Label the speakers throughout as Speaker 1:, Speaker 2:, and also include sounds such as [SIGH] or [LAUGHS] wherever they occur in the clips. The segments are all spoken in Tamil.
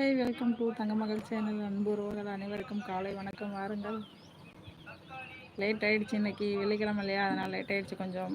Speaker 1: Hi welcome to Thangamagal channel. அன்புறவர்கள் அனைவருக்கும் காலை வணக்கம் வாருங்கள். லேட் ஆகிடுச்சு இன்னைக்கு வெள்ளிக்கிழமை இல்லையா? அதனால் லேட் ஆகிடுச்சு கொஞ்சம்.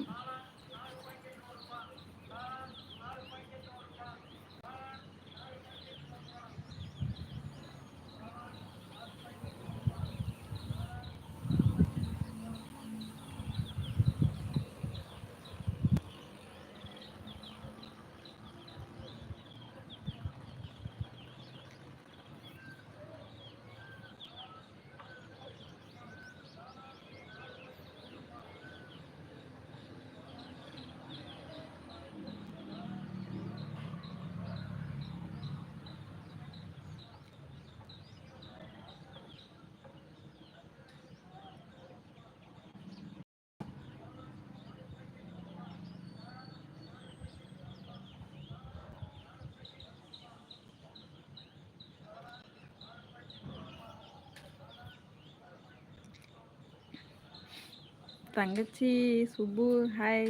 Speaker 1: தங்கச்சி சுப்பு ஹாய்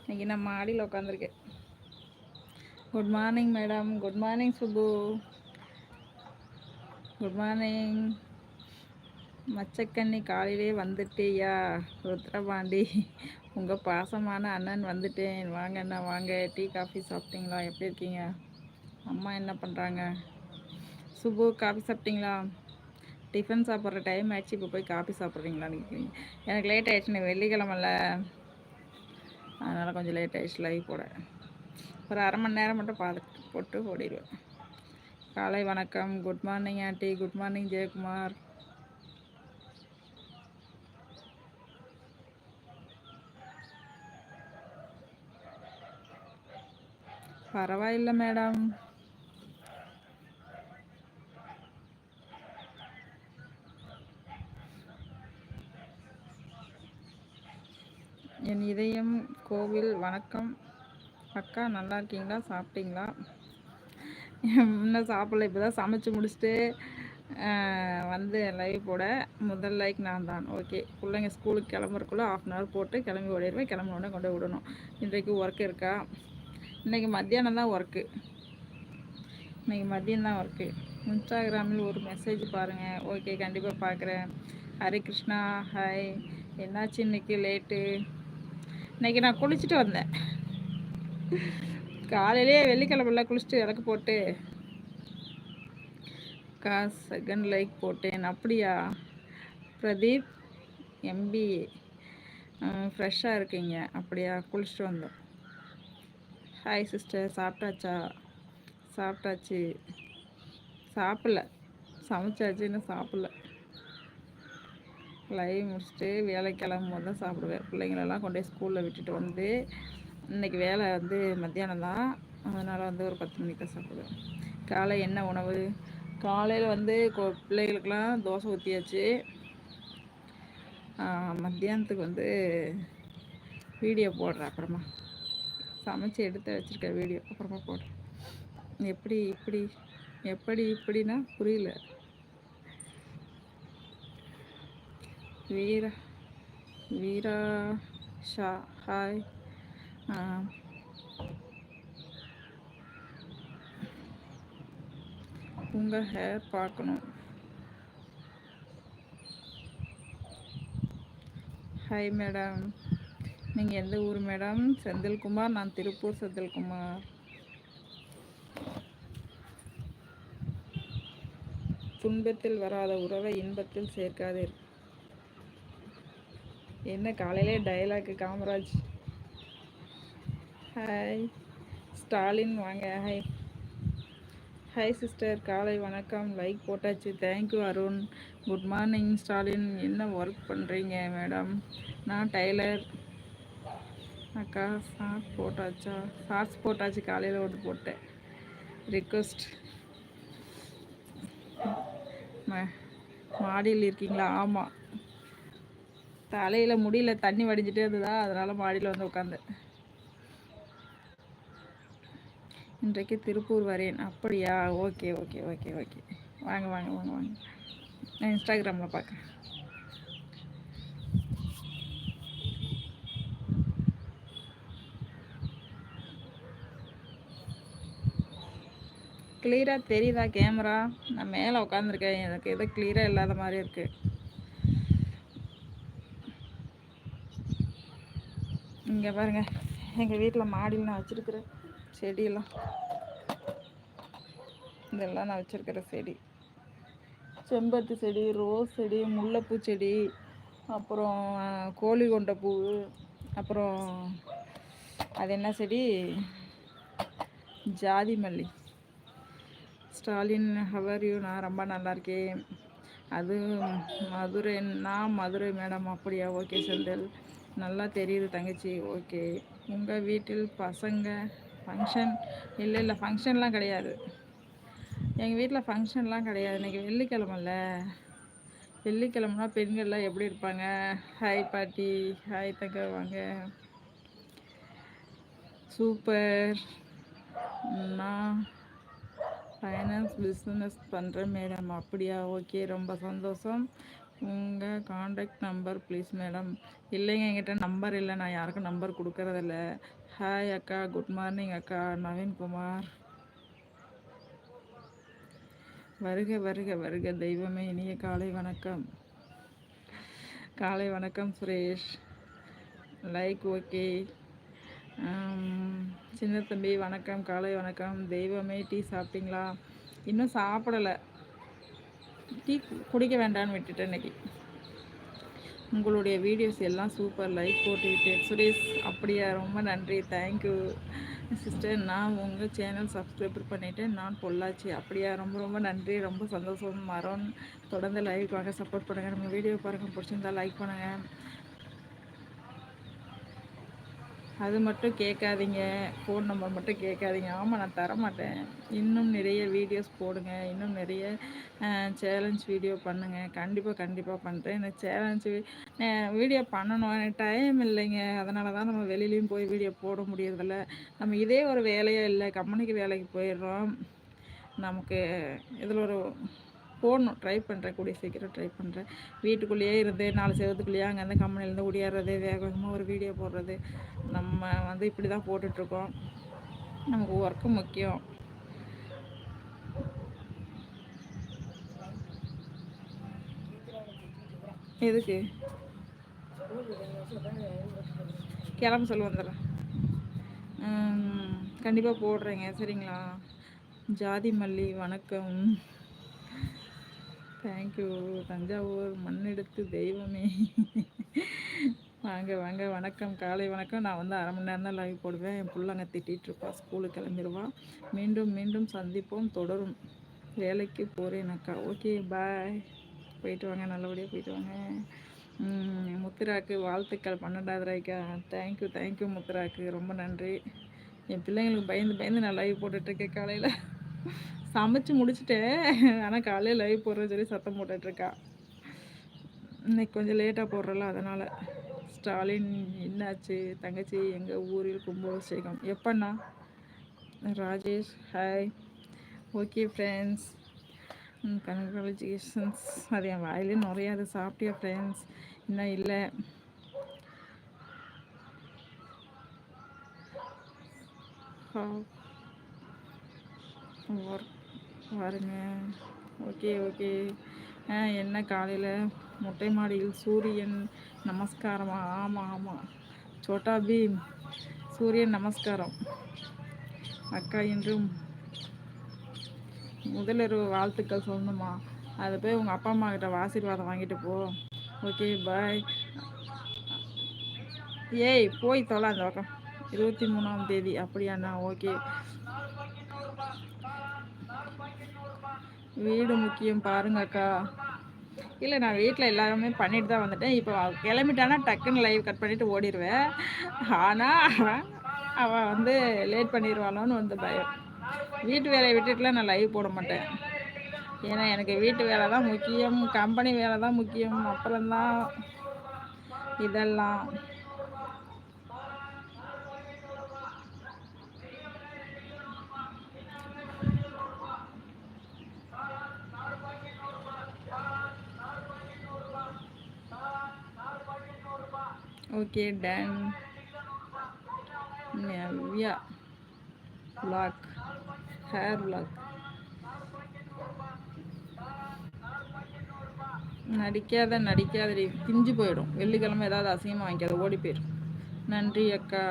Speaker 1: இன்னைக்கு நான் மாடியில் உட்காந்துருக்கேன் good morning madam good morning Subbu. Good morning Machakanni காலையிலே வந்துட்டேயா ருத்ரபாண்டி? உங்கள் பாசமான அண்ணன் வந்துட்டேன். வாங்க அண்ணா வாங்க. டீ காஃபி சாப்பிட்டீங்களா? எப்படி இருக்கீங்க? அம்மா என்ன பண்ணுறாங்க சுப்பு காஃபி சாப்பிட்டீங்களா? டிஃபன் சாப்பிட்ற டைம் ஆயிடுச்சு இப்போ போய் காஃபி சாப்பிட்றீங்களான்னு கேட்குறீங்க. எனக்கு லேட் ஆகிடுச்சுன்னு வெள்ளிக்கிழமல அதனால் கொஞ்சம் லேட் ஆகிடுச்சு லைவ் போட. ஒரு அரை மணி நேரம் மட்டும் பார்த்துட்டு போட்டு ஓடிடுவேன். காலை வணக்கம் good morning aunty good morning Jayakumar. பரவாயில்லை மேடம் வணக்கம். அக்கா நல்லா இருக்கீங்களா? சாப்பிட்டீங்களா? இன்னும் சாப்பிடல இப்போ தான் சமைச்சு முடிச்சுட்டு வந்து லைவ் போட முதல் லைக் நான் தான். ஓகே பிள்ளைங்க ஸ்கூலுக்கு கிளம்புறக்குள்ளே ஆஃப் அன் ஹவர் போட்டு கிளம்பி ஓடிடுவேன். கிளம்பினோடனே கொண்டு விடணும். இன்றைக்கு ஒர்க் இருக்கா? இன்றைக்கி மத்தியானம் தான் ஒர்க்கு இன்றைக்கி மதியம் தான் ஒர்க்கு இன்ஸ்டாகிராமில் ஒரு மெசேஜ் பாருங்கள் ஓகே கண்டிப்பாக பார்க்குறேன் ஹரே கிருஷ்ணா ஹாய் என்னாச்சு இன்னைக்கு லேட்டு இன்னைக்கு நான் குளிச்சுட்டு வந்தேன். காலையிலேயே வெள்ளிக்கிழமெல்லாம் குளிச்சுட்டு இறக்கு போட்டு கா செகண்ட் லைக் போட்டேன். அப்படியா? பிரதீப் எம்பிஏ ஃப்ரெஷ்ஷாக இருக்கீங்க. அப்படியா? குளிச்சுட்டு வந்தோம். ஹாய் சிஸ்டர் சாப்பிட்டாச்சா? சாப்பிட்டாச்சு. சாப்பிடல. சமைச்சாச்சு இன்னும் சாப்பிடல. லைவ் முடிச்சுட்டு வேலை கிளம்பும் போது தான் சாப்பிடுவேன். பிள்ளைங்களெல்லாம் கொண்டு போய் ஸ்கூலில் விட்டுட்டு வந்து இன்றைக்கி வேலை வந்து மத்தியானம் தான். அதனால் வந்து ஒரு பத்து மணிக்கு தான் சாப்பிடுவேன். காலை என்ன உணவு? காலையில் வந்து பிள்ளைகளுக்கெல்லாம் தோசை ஊற்றியாச்சு மத்தியானத்துக்கு வந்து வீடியோ போடுறேன் அப்புறமா. சமைச்சு எடுத்து வச்சுருக்கேன் வீடியோ. அப்புறமா போடுறேன். எப்படி இப்படி எப்படி இப்படின்னா புரியல. வீரா வீரா ஷா ஹாய் உங்கள் ஹேர் பார்க்கணும். ஹாய் மேடம் நீங்கள் எந்த ஊர் மேடம் செந்தில்குமார் நான் திருப்பூர் செந்தில்குமார். துன்பத்தில் வராத உறவை இன்பத்தில் சேர்க்காதீர். என்ன காலையிலே டைலாக் காமராஜ். ஹாய் ஸ்டாலின் வாங்க. ஹாய் ஹாய் சிஸ்டர் காலை வணக்கம். லைக் போட்டாச்சு. Thank you Arun. Good morning Stalin. என்ன ஒர்க் பண்ணுறீங்க மேடம் நான் டைலர் அக்கா ஷார்ட் போட்டாச்சா? ஷார்ட்ஸ் போட்டாச்சு. காலையில் ஒன்று போட்டேன். ரிக்வஸ்ட் மாடியில் இருக்கீங்களா? ஆமாம் தலையில் முடியல தண்ணி வடிஞ்சிட்டே இருந்ததா? அதனால் மாடியில் வந்து உட்காந்தேன் இன்றைக்கு திருப்பூர் வரேன். அப்படியா? Okay okay okay okay. வாங்க வாங்க வாங்க வாங்க. நான் இன்ஸ்டாகிராமில் பார்க்குறேன் கிளியராக தெரியுதா கேமரா நான் மேலே உட்காந்துருக்கேன் எனக்கு எதோ கிளியராக இல்லாத மாதிரி இருக்குது இங்கே பாருங்கள் எங்கள் வீட்டில் மாடியில் நான் வச்சுருக்கிற செடியெல்லாம். இதெல்லாம் நான் வச்சுருக்கிற செடி. செம்பருத்தி செடி ரோஸ் செடி முல்லைப்பூ செடி அப்புறம் கோழி கொண்ட பூ அப்புறம் அது என்ன செடி? ஜாதி மல்லி. ஸ்டாலின் ஹவர் யூ நான் ரொம்ப நல்லா இருக்கேன். அது மதுரை நான் மதுரை மேடம் அப்படியா? ஓகே செந்தில். நல்லா தெரியுது தங்கச்சி. ஓகே. உங்கள் வீட்டில் பசங்க ஃபங்க்ஷன் இல்லை இல்லை ஃபங்க்ஷன்லாம் கிடையாது. எங்கள் வீட்டில் ஃபங்க்ஷன்லாம் கிடையாது. இன்றைக்கி வெள்ளிக்கிழமல்ல. வெள்ளிக்கிழமனா பெண்கள்லாம் எப்படி இருப்பாங்க? ஹாய் பாட்டி. ஹாய் தங்க வாங்க. சூப்பர் நான் ஃபைனான்ஸ் பிஸ்னஸ் பண்ணுறேன் மேடம் அப்படியா? ஓகே. ரொம்ப சந்தோஷம். உங்கள் காண்டாக்ட் நம்பர் ப்ளீஸ் மேடம் இல்லைங்க என்கிட்ட நம்பர் இல்லை. நான் யாருக்கும் நம்பர் கொடுக்கறதில்ல. ஹாய் அக்கா குட் மார்னிங் அக்கா. நவீன்குமார் வருக வருக வருக. தெய்வமே இனிய காலை வணக்கம். காலை வணக்கம் சுரேஷ். லைக் ஓகே சின்ன தம்பி வணக்கம். காலை வணக்கம். தெய்வமே டீ சாப்பிட்டீங்களா? இன்னும் சாப்பிடலை. டீ குடிக்க வேண்டாம்னு விட்டுட்டேன் இன்னைக்கு. உங்களுடைய வீடியோஸ் எல்லாம் சூப்பர் லைக் போட்டுக்கிட்டு சுரேஷ் அப்படியா? ரொம்ப நன்றி. தேங்க்யூ சிஸ்டர் நான் உங்கள் சேனல் சப்ஸ்கிரைபர் பண்ணிவிட்டேன் நான் பொள்ளாச்சி. அப்படியா? ரொம்ப ரொம்ப நன்றி. ரொம்ப சந்தோஷம். மரம் தொடர்ந்து லைவ்க்காக சப்போர்ட் பண்ணுங்கள் நம்ம வீடியோ பாருங்கள் பிடிச்சிருந்தா லைக் பண்ணுங்கள் அது மட்டும் கேட்காதீங்க ஃபோன் நம்பர் மட்டும் கேட்காதீங்க. ஆமாம் நான் தரமாட்டேன். இன்னும் நிறைய வீடியோஸ் போடுங்க இன்னும் நிறைய சேலஞ்ச் வீடியோ பண்ணுங்கள் கண்டிப்பாக கண்டிப்பாக பண்ணுறேன் இந்த சேலஞ்சு வீடியோ பண்ணணும் எனக்கு டைம் இல்லைங்க. அதனால தான் நம்ம வெளியிலையும் போய் வீடியோ போட முடியறதில்ல. நம்ம இதே ஒரு வேலையே இல்லை. கம்பெனிக்கு வேலைக்கு போயிடுறோம். நமக்கு இதில் ஒரு போடணும். ட்ரை பண்ணுறேன் கூடிய சீக்கிரம் ட்ரை பண்ணுறேன் வீட்டுக்குள்ளேயே இருந்து நாலு செவத்துக்குள்ளேயே அங்கேருந்து கம்பெனிலேருந்து ஓடியாடுறது வேக வேகமாக ஒரு வீடியோ போடுறது. நம்ம வந்து இப்படி தான் போட்டுட்ருக்கோம். நமக்கு ஒர்க்கு முக்கியம். எதுக்கு? கிளம்ப சொல்ல வந்துடுறேன். கண்டிப்பாக போடுறேங்க. சரிங்களா? ஜாதி மல்லி வணக்கம். தேங்க்யூ தஞ்சாவூர் மண்ணெடுத்து தெய்வமே. வாங்க வாங்க. வணக்கம். காலை வணக்கம். நான் வந்து அரை மணி நேரம் தான் லைவ் போடுவேன். என் பிள்ளைங்க திட்டிகிட்டு இருப்பா ஸ்கூலுக்கு கிளம்பிடுவான் மீண்டும் மீண்டும் சந்திப்போம். தொடரும். வேலைக்கு போகிறேன் அக்கா ஓகே பாய் போயிட்டு வாங்க. நல்லபடியாக போயிட்டு வாங்க. முத்துராக்கு வாழ்த்துக்கள். பன்னெண்டாவது ரூபாய்க்கா தேங்க்யூ தேங்க்யூ முத்துராக்கு. ரொம்ப நன்றி. என் பிள்ளைங்களுக்கு பயந்து பயந்து நான் லைவ் போட்டுட்ருக்கேன் காலையில். சமைச்சு முடிச்சுட்டேன் ஆனால் காலையில் லைவ் போடுறது சொல்லி சத்தம் போட்டுட்ருக்கா இன்னைக்கு கொஞ்சம் லேட்டாக போடுறல அதனால். ஸ்டாலின் என்னாச்சு? தங்கச்சி எங்கள் ஊரில் கும்பாபிஷேகம் எப்பண்ணா? Rajesh hi okay friends congratulations அது என் வாயிலே நிறையா அது சாப்பிட்டியா ஃப்ரெண்ட்ஸ் இன்னும் இல்லை? ஒர்க் பாருங்க. Okay okay. என்ன காலையில்? மொட்டை மாடியில் சூரியன் நமஸ்காரமா? ஆமாம் ஆமாம் சோட்டா பீம் சூரியன் நமஸ்காரம். அக்கா என்றும் முதலிரவு வாழ்த்துக்கள் சொல்லணுமா? அதை போய் உங்கள் அப்பா அம்மா கிட்ட ஆசீர்வாதம் வாங்கிட்டு போ. Okay bye. ஏய் போய் தொலை அந்த பக்கம். இருபத்தி மூணாம் தேதி அப்படியாண்ணா? ஓகே. வீடு முக்கியம் பாருங்கக்கா. இல்லை நான் வீட்டில் எல்லாருமே பண்ணிட்டு தான் வந்துட்டேன். இப்போ கிளம்பிட்டானா டக்குன்னு லைவ் கட் பண்ணிவிட்டு ஓடிடுவேன் ஆனால் அவள் வந்து லேட் பண்ணிடுவாளோன்னு வந்து பயம். வீட்டு வேலையை விட்டுட்டுலாம் நான் லைவ் போட மாட்டேன். ஏன்னா எனக்கு வீட்டு வேலை தான் முக்கியம் கம்பெனி வேலை தான் முக்கியம். அப்புறம்தான் இதெல்லாம். Okay then Navya lock hair lock நடிக்காத நடிக்காதடி. பிஞ்சு போயிடும். வெள்ளிக்கிழமை ஏதாவது அசிங்கமாக வாங்கிக்காது. ஓடி போயிடும் நன்றி அக்கா.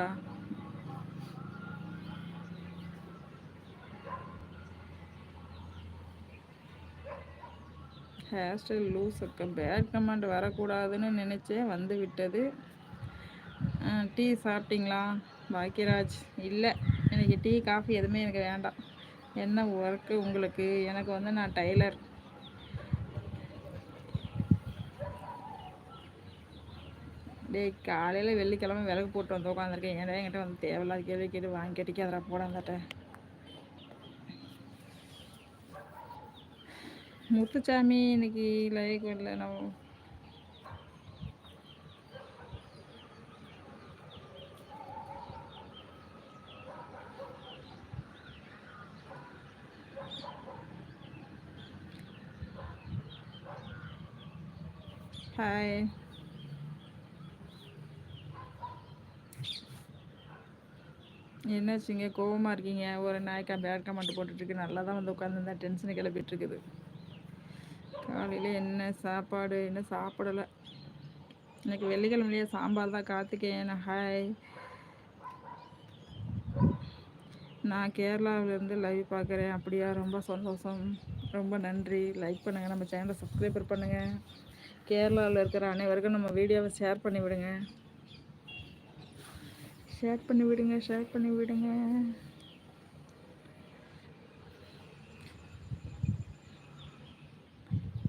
Speaker 1: ஹேர் ஸ்டைல் லூஸ் அக்கா. பேட் கமெண்ட் வரக்கூடாதுன்னு நினச்சேன். வந்து விட்டது. டீ சாப்பிட்டீங்களா? பாக்கியராஜ் இல்லை. எனக்கு டீ காஃபி எதுவுமே எனக்கு வேண்டாம். என்ன ஒர்க்கு உங்களுக்கு? எனக்கு வந்து நான் டைலர் டேய் காலையில் வெள்ளிக்கிழமை விலகு போட்டு வந்து உட்காந்துருக்கேன் ஏன்னா என்கிட்ட வந்து தேவையில்லாத கேள்வி கேட்டு வாங்கி கட்டிக்காதரா போட அந்தாட்ட முத்துச்சாமி இன்னைக்கு லைக் வரல. நம்ம ஹாய் என்னாச்சுங்க கோவமாக இருக்கீங்க? ஒரு நாய்க்கா பேட் கமெண்ட் போட்டுட்ருக்கு நல்லா தான் வந்து உட்காந்துருந்தேன் டென்ஷனை கிளப்பிட்டுருக்குது. காலையில் என்ன சாப்பாடு? என்ன சாப்பிடலை? எனக்கு வெள்ளிக்கிழமையிலேயே சாம்பார் தான். காத்துக்கேன் ஹாய் நான் கேரளாவிலேருந்து லைவ் பார்க்குறேன். அப்படியா? ரொம்ப சந்தோஷம். ரொம்ப நன்றி. லைக் பண்ணுங்கள் நம்ம சேனலை சப்ஸ்கிரைபர் பண்ணுங்கள் கேரளாவில் இருக்கிற அனைவருக்கும் நம்ம வீடியோவை ஷேர் பண்ணி விடுங்க. ஷேர் பண்ணி விடுங்க ஷேர் பண்ணி விடுங்க.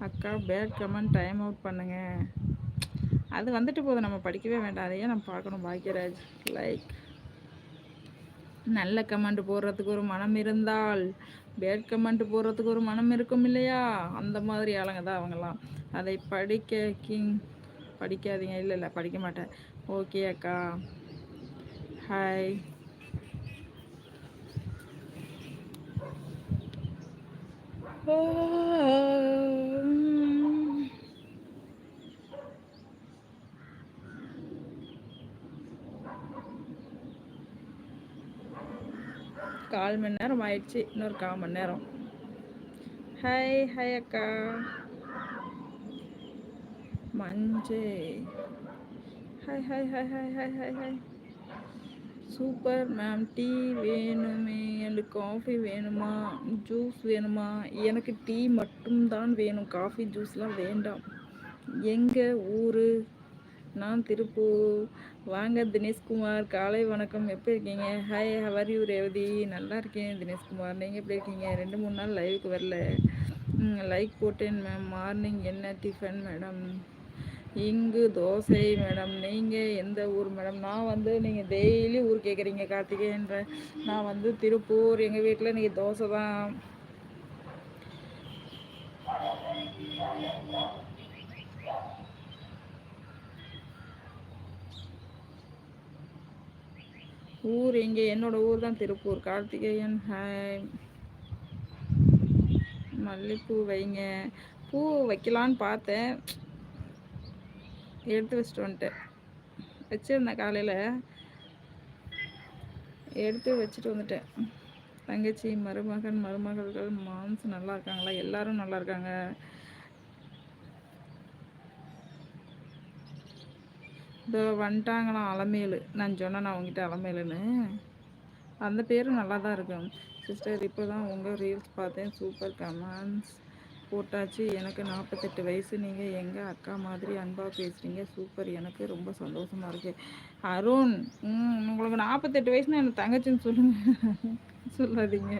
Speaker 1: அக்கா பேட் கமெண்ட் டைம் அவுட் பண்ணுங்க. அது வந்துட்டு போதும் நம்ம படிக்கவே வேண்டாம். அதையே நம்ம பார்க்கணும் பாக்கியராஜ் லைக் நல்ல கமெண்ட் போடுறதுக்கு ஒரு மனம் இருந்தால் பேட் கமெண்ட் போடுறதுக்கு ஒரு மனம் இருக்கும் இல்லையா? அந்த மாதிரி ஆளுங்க தான் அவங்களாம் அதை படிக்க கிங் படிக்காதீங்க. இல்லை இல்லை படிக்க மாட்டேன். ஓகே அக்கா. ஹாய் கால் மணி நேரம் ஆயிடுச்சு. இன்னொரு கால் மணி நேரம். ஹாய் ஹாய் அக்கா. மஞ்சே. Hi hi hi hi hi hi hi super ma'am tea வேணுமே. எனக்கு காஃபி வேணுமா? ஜூஸ் வேணுமா? எனக்கு டீ மட்டும்தான் வேணும். காஃபி ஜூஸ்லாம் வேண்டாம். எங்கள் ஊர்? நான் திருப்பூர். வாங்க தினேஷ்குமார் காலை வணக்கம். எப்படி இருக்கீங்க? Hi how are you Revathi? நல்லா இருக்கேன் தினேஷ்குமார். நீங்கள் எப்படி இருக்கீங்க? ரெண்டு மூணு நாள் லைவுக்கு வரல. லைக் போட்டேன் மேம் மார்னிங் என்ன டிஃபன் மேடம் இங்கு தோசை மேடம் நீங்கள் எந்த ஊர் மேடம் நான் வந்து நீங்கள் டெய்லி ஊர் கேட்குறீங்க கார்த்திகேயன்ற. நான் வந்து திருப்பூர். எங்கள் வீட்டில் நீங்கள் தோசை தான் ஊர் இங்கே என்னோட ஊர் தான் திருப்பூர். கார்த்திகேயன் ஹாய். மல்லிப்பூ வைங்க. பூ வைக்கலான்னு பார்த்தேன். எடுத்து வச்சுட்டு வந்துட்டேன். வச்சுருந்தேன் காலையில். எடுத்து வச்சுட்டு வந்துட்டேன். தங்கச்சி மருமகன் மருமகள்கள் மாம்ஸ் நல்லா இருக்காங்களா? எல்லாரும் நல்லா இருக்காங்க. இதோ வந்துட்டாங்களாம் அலமேலு. நான் சொன்னேன் அவங்ககிட்ட அலமேலுன்னு. அந்த பேரும் நல்லா தான் இருக்கும். சிஸ்டர் இப்போ தான் உங்கள் ரீல்ஸ் பார்த்தேன். சூப்பர் கமெண்ட்ஸ் போட்டாச்சு. எனக்கு நாற்பத்தெட்டு வயசு. நீங்கள் எங்கள் அக்கா மாதிரி அன்பாக பேசுகிறீங்க சூப்பர் எனக்கு ரொம்ப சந்தோஷமாக இருக்குது அருண் உங்களுக்கு நாற்பத்தெட்டு வயசுனா எனக்கு தங்கச்சின்னு சொல்லுங்கள் [LAUGHS] சொல்லாதீங்க.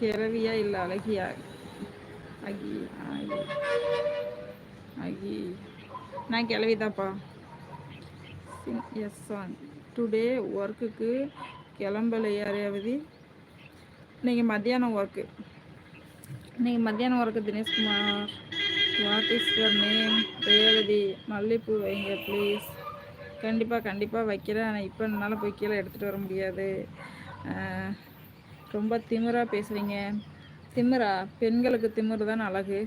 Speaker 1: கிழவியா இல்லை அழகியா? அகி ஆகி அகி. நான் கிளவிதாப்பா எஸ் சாங் டுடே ஒர்க்குக்கு கிளம்பல யாரையாவது? இன்றைக்கி மத்தியானம் ஒர்க்கு இன்றைக்கி மத்தியானம் work Dineshkumar. What is your name Revathi. மல்லிப்பூ வைங்க ப்ளீஸ் கண்டிப்பாக கண்டிப்பாக வைக்கிறேன். ஆனால் இப்போ என்னால் போய் கீழே எடுத்துகிட்டு வர முடியாது. ரொம்ப திமிராக பேசுகிறீங்க திமிரா? பெண்களுக்கு திமிர் தான் அழகு.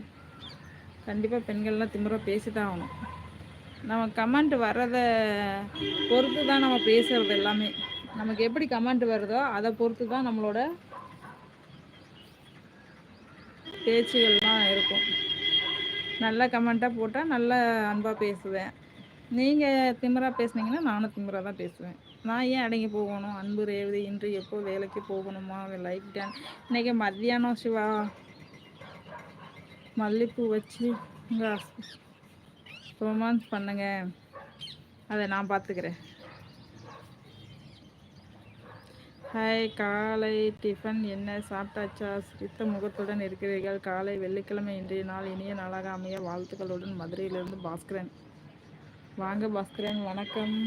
Speaker 1: கண்டிப்பாக பெண்கள்லாம் திமிராக பேசி தான் ஆகணும். நம்ம கமெண்ட் வர்றதை பொறுத்து தான் நம்ம பேசுகிறது எல்லாமே. நமக்கு எப்படி கமெண்ட் வருதோ அதை பொறுத்து தான் நம்மளோட பேச்சுகள்லாம் இருக்கும். நல்ல கமெண்ட்டாக போட்டால் நல்ல அன்பாக பேசுவேன். நீங்கள் திமிராக பேசுனீங்கன்னா நானும் திமிராக தான் பேசுவேன். நான் ஏன் அடங்கி போகணும்? அன்பு ரேவதி இன்று எப்போ வேலைக்கு போகணுமா? லைஃப் டான் இன்றைக்கி மத்தியானம் சிவா. மல்லிப்பூ வச்சு ரொமான்ஸ் பண்ணுங்க. அதை நான் பார்த்துக்கிறேன். ஹாய் காலை டிஃபன் என்ன சாப்பிட்டாச்சா? சித்த முகத்துடன் இருக்கிறீர்கள். காலை வெள்ளிக்கிழமை இன்றைய நாள். இனிய நாளாக அமைய வாழ்த்துக்களுடன் மதுரையிலிருந்து பாஸ்கரன். வாங்க பாஸ்கரன் வணக்கம்.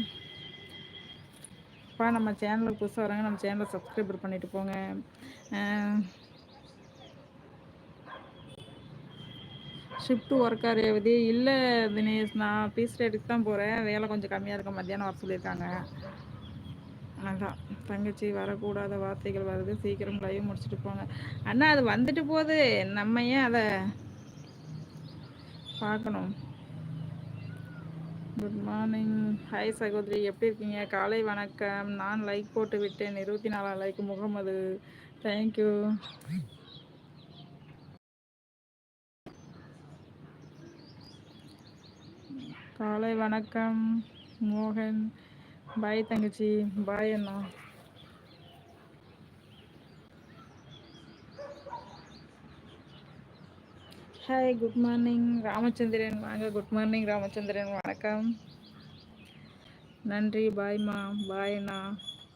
Speaker 1: அப்பா நம்ம சேனலுக்கு புதுசாக வராங்க நம்ம சேனலை சப்ஸ்கிரைபர் பண்ணிட்டு போங்க. ஷிஃப்ட் ஒர்க்காக ரேவதி. இல்லை தினேஷ் நான் பீஸ் ரேட்டுக்கு தான் போகிறேன் வேலை கொஞ்சம் கம்மியாக இருக்க. மத்தியானம் வர சொல்லியிருக்காங்க. அதான். தங்கச்சி வரக்கூடாத வார்த்தைகள் வருது. சீக்கிரம் லைவ் முடிச்சுட்டு போங்க. அண்ணா அது வந்துட்டு போகுது. நம்ம ஏன் அதை பார்க்கணும்? குட் மார்னிங் ஹாய் சகோதரி. எப்படி இருக்கீங்க? காலை வணக்கம். நான் லைக் போட்டு விட்டேன். இருபத்தி நாலாம் லைக் முகமது. தேங்க்யூ காலை வணக்கம் மோகன். பாய் தங்கச்சி. பாய் அண்ணா. ஹாய் குட் மார்னிங் ராமச்சந்திரன் வாங்க குட் மார்னிங் ராமச்சந்திரன் வணக்கம். நன்றி பாய்மா பாய்ண்ணா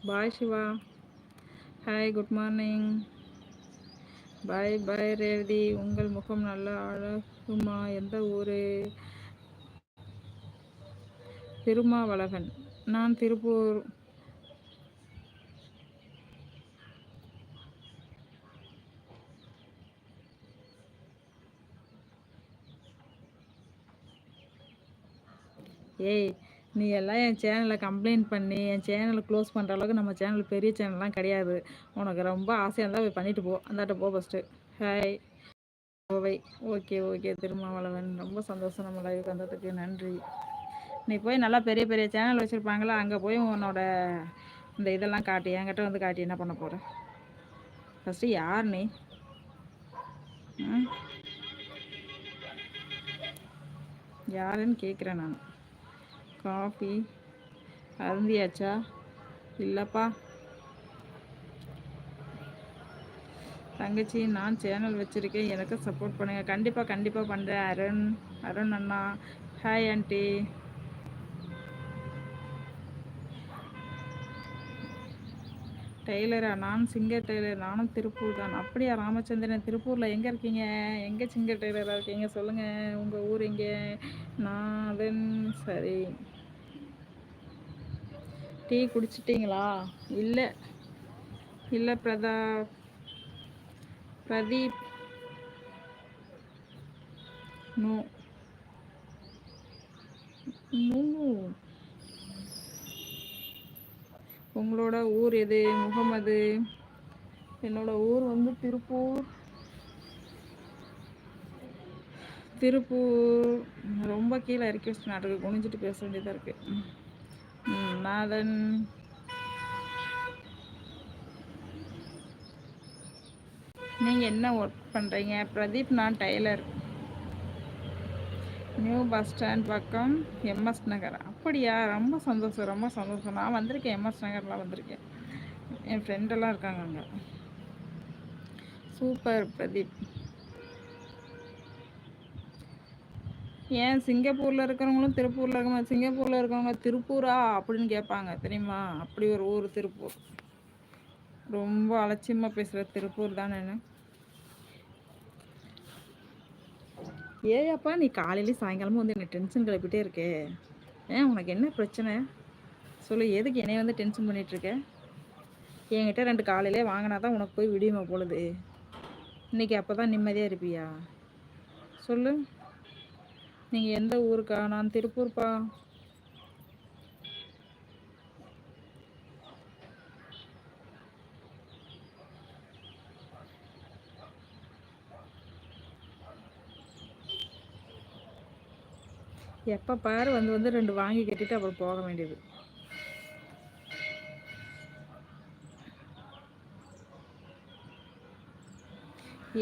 Speaker 1: bye Siva. Hi good morning bye bye Revathi. உங்கள் முகம் நல்லா அழகுமா? எந்த ஊர்? திருமாவளவன். நான் திருப்பூர் ஏய் நீ எல்லாம் என் சேனலை கம்ப்ளைண்ட் பண்ணி என் சேனலை க்ளோஸ் பண்ணுற அளவுக்கு நம்ம சேனல் பெரிய சேனல்லாம் கிடையாது. உனக்கு ரொம்ப ஆசையாக இருந்தால் போய் பண்ணிட்டு போ. அந்தாட்ட போ ஃபஸ்ட்டு ஹாய் ஓவை ஓகே ஓகே திருமாவளவன். ரொம்ப சந்தோஷம் நம்ம லைவ் வந்ததுக்கு நன்றி. நீ போய் நல்லா பெரிய பெரிய சேனல் வச்சுருப்பாங்களா? அங்கே போய் உன்னோட இந்த இதெல்லாம் காட்டி. என்கிட்ட வந்து காட்டி. என்ன பண்ண போகிற ஃபஸ்ட்டு யார் நீ? யாருன்னு கேட்குறேன் நான். காஃபி அருந்தியாச்சா? இல்லைப்பா. தங்கச்சி நான் சேனல் வச்சுருக்கேன். எனக்கு சப்போர்ட் பண்ணுங்கள் கண்டிப்பாக கண்டிப்பாக பண்ணுறேன் அருண் அருண் அண்ணா. ஹாய் ஆண்டி டெய்லரா நான் சிங்கர் டெய்லர் நானும் திருப்பூர் தான். அப்படியா ராமச்சந்திரன்? திருப்பூரில் எங்கே இருக்கீங்க? எங்கே சிங்கர் டெய்லராக இருக்கீங்க? சொல்லுங்கள் உங்கள் ஊர் எங்கே? நான் சரி. டீ குடிச்சிட்டிங்களா? இல்லை. இல்லை பிரதா பிரதீப். நோ. உங்களோட ஊர் எது? முகமது. என்னோட ஊர் வந்து திருப்பூர். திருப்பூர். ரொம்ப கீழே இறக்கி வச்சு நாட்டுக்கு குனிஞ்சிட்டு பேச வேண்டியதாக இருக்குது நாதன் நீங்கள் என்ன ஒர்க் பண்ணுறீங்க பிரதீப் நான் டைலர் நியூ பஸ் ஸ்டாண்ட் பக்கம் எம்எஸ் நகர். அப்படியா? ரொம்ப சந்தோஷம் ரொம்ப சந்தோஷம். நான் வந்திருக்கேன் எம்எஸ் நகரில் வந்திருக்கேன். என் ஃப்ரெண்டெல்லாம் இருக்காங்க அங்கே. சூப்பர் பிரதீப். ஏன் சிங்கப்பூரில் இருக்கிறவங்களும் திருப்பூரில் இருக்கவங்க சிங்கப்பூரில் இருக்கிறவங்க திருப்பூரா அப்படின்னு கேட்பாங்க தெரியுமா? அப்படி ஒரு ஊர் திருப்பூர். ரொம்ப அலட்சியமாக பேசுகிற திருப்பூர் தானே ஏயாப்பா நீ காலையிலேயும் சாயங்காலமும் வந்து என்னை டென்ஷன் கிளப்பிட்டே இருக்கே. ஏன் உனக்கு என்ன பிரச்சனை? சொல்லு எதுக்கு என்னைய வந்து டென்ஷன் பண்ணிகிட்ருக்க என்கிட்ட ரெண்டு காலையிலே வாங்கினா தான் உனக்கு போய் விடியுமா பொழுது. இன்றைக்கி அப்போ தான் நிம்மதியாக இருப்பியா? சொல்லு. நீங்கள் எந்த ஊருக்கா? நான் திருப்பூர்ப்பா. எப்போ பாரு வந்து வந்து ரெண்டு வாங்கி கட்டிட்டு அப்புறம் போக வேண்டியது.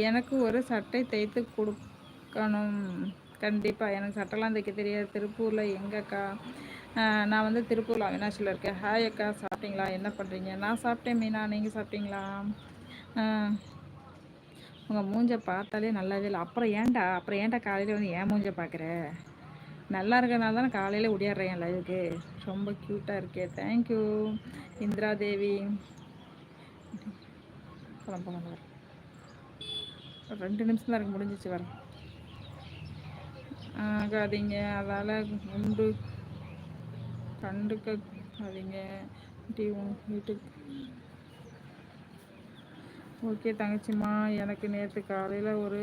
Speaker 1: எனக்கு ஒரு சட்டை தைத்து கொடுக்கணும். கண்டிப்பாக எனக்கு சட்டைலாம் தைக்க தெரியாது. திருப்பூரில் எங்கக்கா நான் வந்து திருப்பூரில் அவினாஷில் இருக்கேன். ஹாய் அக்கா சாப்பிட்டீங்களா? என்ன பண்ணுறீங்க நான் சாப்பிட்டேன் மீனா. நீங்கள் சாப்பிட்டீங்களா? உங்கள் மூஞ்சை பார்த்தாலே நல்லாவே இல்லை. அப்புறம் ஏன்டா? அப்புறம் ஏன்டா காலையில் வந்து ஏன் மூஞ்சை பார்க்குற? நல்லா இருக்கிறனால தானே காலையில் ஒடியாடுறேன் என் லைவுக்கு ரொம்ப க்யூட்டாக இருக்கே. Thank you Indira Devi. ரெண்டு நிமிஷம் தான் இருக்கு. முடிஞ்சிச்சு வரேன் ஆகாதீங்க. அதால் உண்டு கண்டுக்காதீங்க. வீட்டுக்கு. ஓகே தங்கச்சிம்மா. எனக்கு நேற்று காலையில் ஒரு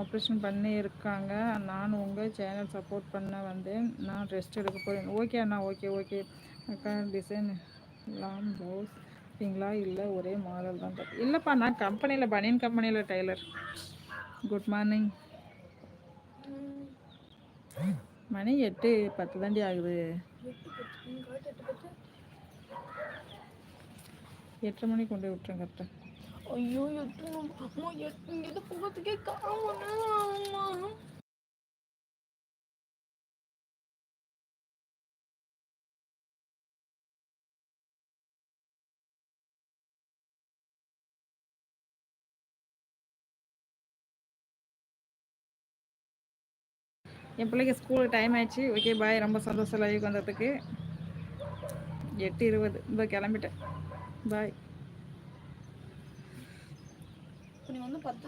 Speaker 1: ஆப்ரேஷன் பண்ணி இருக்காங்க. நான் உங்கள் சேனல் சப்போர்ட் பண்ண வந்தேன் நான் ரெஸ்ட் எடுக்க போகிறேன் ஓகே அண்ணா. Okay okay. அக்கா டிசைன் லாம் ப்ளவுஸ் இல்லைங்களா இல்லை ஒரே மாடல் தான். இல்லைப்பா நான் கம்பெனியில் பனியன் கம்பெனியில் டெய்லர் குட் மார்னிங் மணி எட்டு பத்து தாண்டி ஆகுது. எட்டரை மணிக்கு கொண்டு போய் விட்டுருங்க கரெக்டாக ஐயோ எட்டு எட்டு இங்கே போகிறதுக்கே காமண்ணா என் பிள்ளைக்கு ஸ்கூலுக்கு டைம் ஆயிடுச்சு. ஓகே பாய் ரொம்ப சந்தோஷம் லைவுக்கு வந்ததுக்கு. எட்டு இருபது. இப்போ கிளம்பிட்டேன். பாய் இப்போ நீ வந்து பத்து